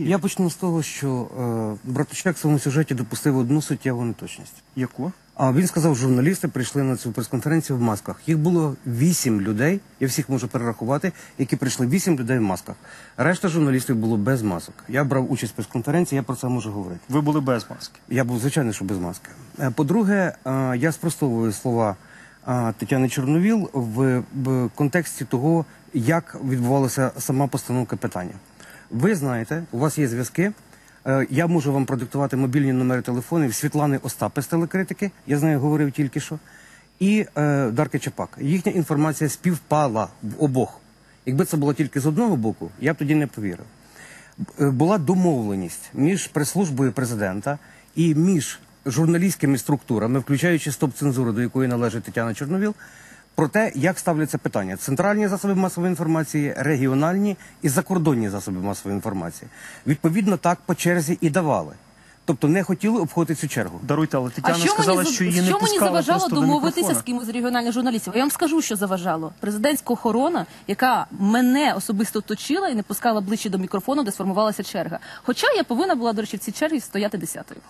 Я почну з того, що е, Братучак в своєму сюжеті допустив одну суттєву неточність. Яку? А він сказав, журналісти прийшли на цю прес-конференцію в масках. Їх було вісім людей, я всіх можу перерахувати, які прийшли вісім людей в масках. Решта журналістів було без масок. Я брав участь в прес-конференції, я про це можу говорити. Ви були без маски. Я був звичайно, що без маски. Е, По-друге, е, я спростовую слова е, Тетяни Чорновіл в, в контексті того, як відбувалася сама постановка питання. Ви знаєте, у вас є зв'язки. Е, Я можу вам продиктувати мобільні номери телефонів Світлани Остапи з телекритики. Я з нею говорив тільки що. І е, Дарки Чапак. Їхня інформація співпала в обох. Якби це було тільки з одного боку, я б тоді не повірив. Е, була домовленість між прес-службою президента і між журналістськими структурами, включаючи стоп-цензуру, до якої належить Тетяна Чорновіл, про те, як ставляться питання: центральні засоби масової інформації, регіональні і закордонні засоби масової інформації. Відповідно, так по черзі і давали. Тобто не хотіли обходити цю чергу. Даруйте, але Тетяна що сказала, мені, що її не що мені заважало домовитися з кимось з регіональних журналістів? А я вам скажу, що заважало. Президентська охорона, яка мене особисто оточила і не пускала ближче до мікрофону, де сформувалася черга. Хоча я повинна була, до речі, в цій черзі стояти десятою.